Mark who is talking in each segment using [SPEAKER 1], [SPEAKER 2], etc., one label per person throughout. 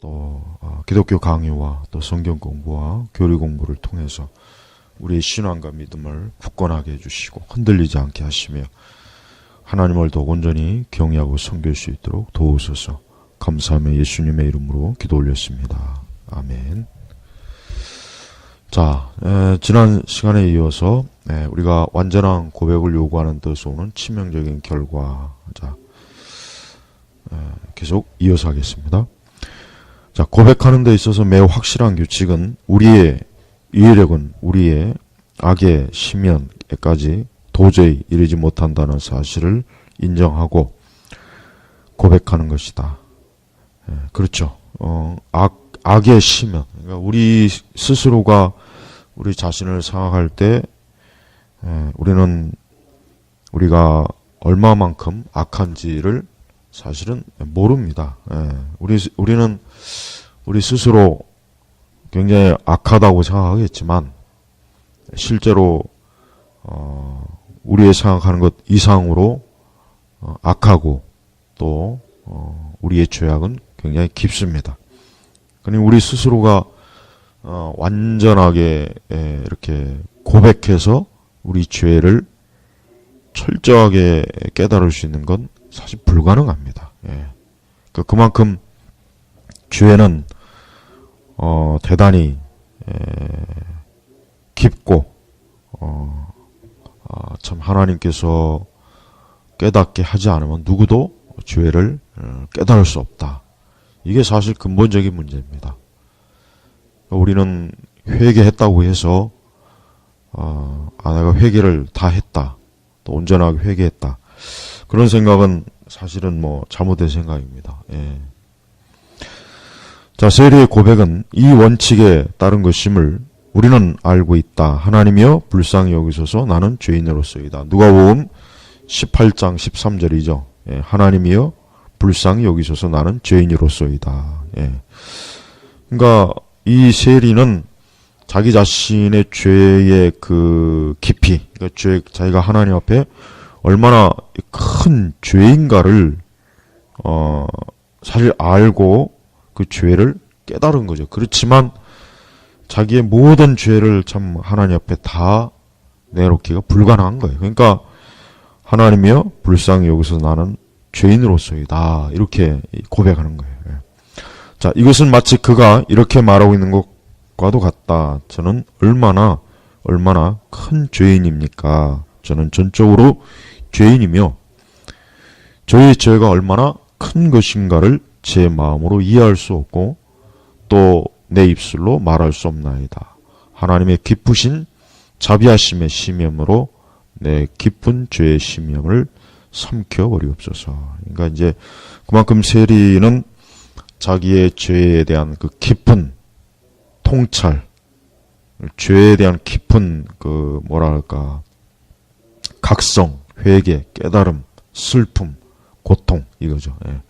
[SPEAKER 1] 또 어, 기독교 강의와 또 성경 공부와 교리 공부를 통해서 우리의 신앙과 믿음을 굳건하게 해주시고 흔들리지 않게 하시며 하나님을 더 온전히 경외하고 섬길 수 있도록 도우소서 감사하며 예수님의 이름으로 기도 올렸습니다. 아멘. 자, 에, 지난 시간에 이어서 에, 우리가 완전한 고백을 요구하는 뜻으로 오는 치명적인 결과 자, 에, 계속 이어서 하겠습니다. 자, 고백하는 데 있어서 매우 확실한 규칙은 우리의 이해력은 우리의 악의 심연에까지 도저히 이르지 못한다는 사실을 인정하고 고백하는 것이다. 예, 그렇죠. 어, 악, 악의 심연. 그러니까 우리 스스로가 우리 자신을 생각할 때, 예, 우리는 우리가 얼마만큼 악한지를 사실은 모릅니다. 예, 우리, 우리는 우리 스스로 굉장히 악하다고 생각하겠지만, 실제로, 어, 우리의 생각하는 것 이상으로 어, 악하고 또 어, 우리의 죄악은 굉장히 깊습니다. 그러니 우리 스스로가 어, 완전하게 에, 이렇게 고백해서 우리 죄를 철저하게 깨달을 수 있는 건 사실 불가능합니다. 예. 그 그만큼 죄는 어, 대단히 에, 깊고 어, 아, 참 하나님께서 깨닫게 하지 않으면 누구도 죄를 어, 깨달을 수 없다. 이게 사실 근본적인 문제입니다. 우리는 회개했다고 해서 어, 아 내가 회개를 다 했다. 또 온전하게 회개했다. 그런 생각은 사실은 뭐 잘못된 생각입니다. 예. 자, 세리의 고백은 이 원칙에 따른 것임을 우리는 알고 있다. 하나님이여 불쌍히 여기소서 나는 죄인으로서이다. 누가복음 18장 13절이죠. 예, 하나님이여 불쌍히 여기소서 나는 죄인으로서이다. 예. 그러니까 이 세리는 자기 자신의 죄의 그 깊이, 그러니까 죄, 자기가 하나님 앞에 얼마나 큰 죄인가를 어 사실 알고 그 죄를 깨달은 거죠. 그렇지만 자기의 모든 죄를 참 하나님 앞에 다 내놓기가 불가능한 거예요. 그러니까 하나님이여 불쌍히 여기서 나는 죄인으로서이다 이렇게 고백하는 거예요. 예. 자 이것은 마치 그가 이렇게 말하고 있는 것과도 같다. 저는 얼마나 얼마나 큰 죄인입니까? 저는 전적으로 죄인이며 저의 죄가 얼마나 큰 것인가를 제 마음으로 이해할 수 없고 또 내 입술로 말할 수 없나이다. 하나님의 깊으신 자비하심의 심염으로 내 깊은 죄의 심염을 삼켜버리옵소서. 그러니까 이제 그만큼 세리는 자기의 죄에 대한 그 깊은 통찰, 죄에 대한 깊은 그 뭐라 할까 각성, 회개, 깨달음, 슬픔, 고통 이거죠. 예.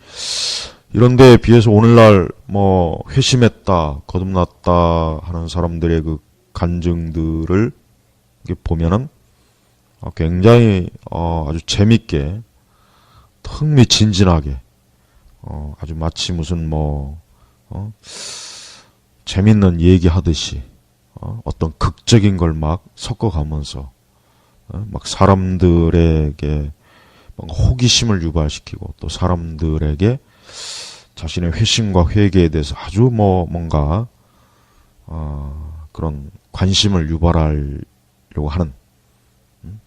[SPEAKER 1] 이런 데에 비해서 오늘날 뭐 회심했다, 거듭났다 하는 사람들의 그 간증들을 보면은 어, 굉장히 어, 아주 재밌게 흥미진진하게 어, 아주 마치 무슨 뭐 어, 재밌는 얘기하듯이 어, 어떤 극적인 걸 막 섞어가면서 어, 막 사람들에게 호기심을 유발시키고 또 사람들에게 자신의 회심과 회개에 대해서 아주 뭐 뭔가 어, 그런 관심을 유발하려고 하는 음?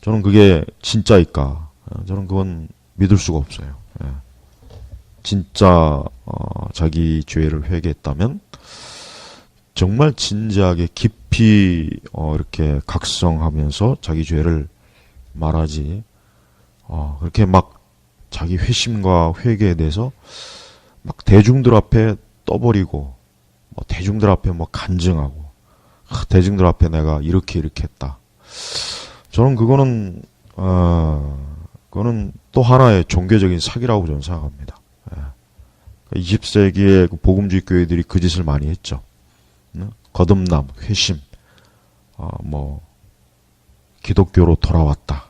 [SPEAKER 1] 저는 그게 진짜일까? 어, 저는 그건 믿을 수가 없어요. 예. 진짜 어, 자기 죄를 회개했다면 정말 진지하게 깊이 어, 이렇게 각성하면서 자기 죄를 말하지 어, 그렇게 막 자기 회심과 회개에 대해서 막 대중들 앞에 떠버리고 뭐 대중들 앞에 뭐 간증하고 아, 대중들 앞에 내가 이렇게 이렇게 했다. 저는 그거는 어, 그거는 또 하나의 종교적인 사기라고 저는 생각합니다. 예. 20세기의 그 복음주의 교회들이 그 짓을 많이 했죠. 응? 거듭남, 회심, 어, 뭐 기독교로 돌아왔다.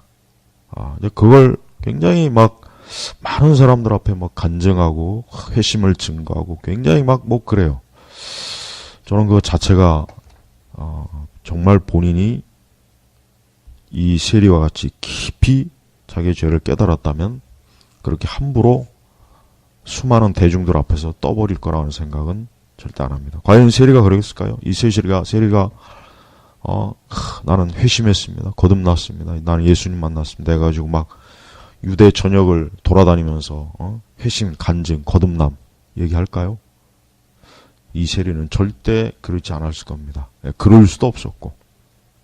[SPEAKER 1] 아, 이제 그걸 굉장히 막 많은 사람들 앞에 막 간증하고 회심을 증거하고 굉장히 막 뭐 그래요. 저는 그 자체가 어, 정말 본인이 이 세리와 같이 깊이 자기의 죄를 깨달았다면 그렇게 함부로 수많은 대중들 앞에서 떠버릴 거라는 생각은 절대 안 합니다. 과연 세리가 그러겠을까요? 이 세리가 세리가 어 하, 나는 회심했습니다. 거듭났습니다. 나는 예수님 만났습니다. 해가지고 막 유대 전역을 돌아다니면서 어? 회심, 간증, 거듭남 얘기할까요? 이 세리는 절대 그렇지 않았을 겁니다. 예, 그럴 수도 없었고.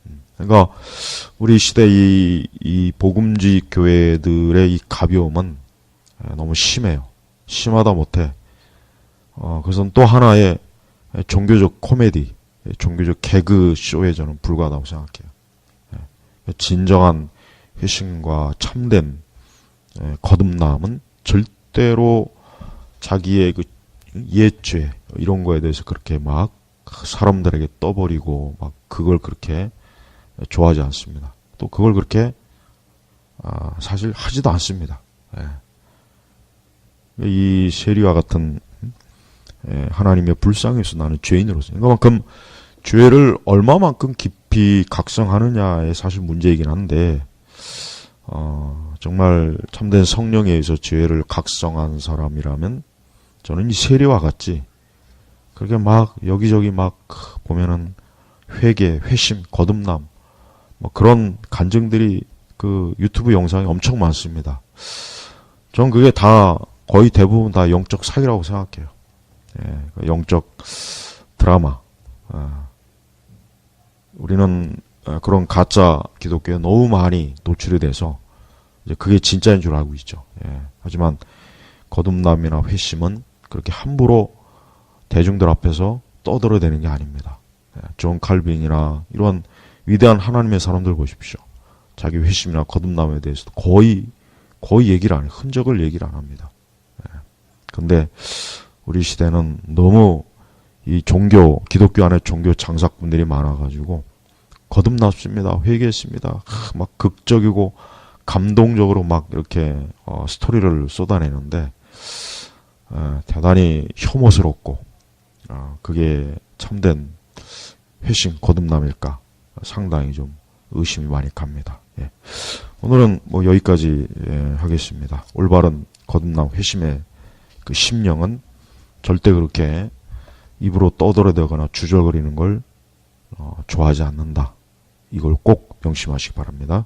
[SPEAKER 1] 음, 그러니까 우리 시대 이, 이 복음지 교회들의 이 가벼움은 예, 너무 심해요. 심하다 못해. 어, 그것은 또 하나의 종교적 코미디, 예, 종교적 개그 쇼에 저는 불과하다고 생각해요. 예, 진정한 회심과 참된 예, 거듭남은 절대로 자기의 그 옛죄 이런 거에 대해서 그렇게 막 사람들에게 떠버리고 막 그걸 그렇게 좋아하지 않습니다. 또 그걸 그렇게 아, 사실 하지도 않습니다. 예. 이 세리와 같은 예, 하나님의 불쌍해서 나는 죄인으로서 그만큼 죄를 얼마만큼 깊이 각성하느냐에 사실 문제이긴 한데 어, 정말 참된 성령에 의해서 죄를 각성한 사람이라면 저는 이 세리와 같지 그렇게 막 여기저기 막 보면은 회개, 회심, 거듭남 뭐 그런 간증들이 그 유튜브 영상에 엄청 많습니다. 전 그게 다 거의 대부분 다 영적 사기라고 생각해요. 예, 그 영적 드라마. 아, 우리는 아, 그런 가짜 기독교에 너무 많이 노출이 돼서 이제 그게 진짜인 줄 알고 있죠. 예, 하지만 거듭남이나 회심은 그렇게 함부로 대중들 앞에서 떠들어대는 게 아닙니다. 예, 존 칼빈이나 이런 위대한 하나님의 사람들 보십시오. 자기 회심이나 거듭남에 대해서도 거의 거의 얘기를 안 해요. 흔적을 얘기를 안 합니다. 예. 근데 우리 시대는 너무 이 종교 기독교 안에 종교 장사꾼들이 많아가지고 거듭났습니다. 회개했습니다. 하, 막 극적이고 감동적으로 막 이렇게 어, 스토리를 쏟아내는데 어, 대단히 혐오스럽고 어, 그게 참된 회심 거듭남일까 상당히 좀 의심이 많이 갑니다. 예. 오늘은 뭐 여기까지 예, 하겠습니다. 올바른 거듭남 회심의 그 심령은 절대 그렇게 입으로 떠들어대거나 주절거리는 걸 어, 좋아하지 않는다. 이걸 꼭 명심하시기 바랍니다.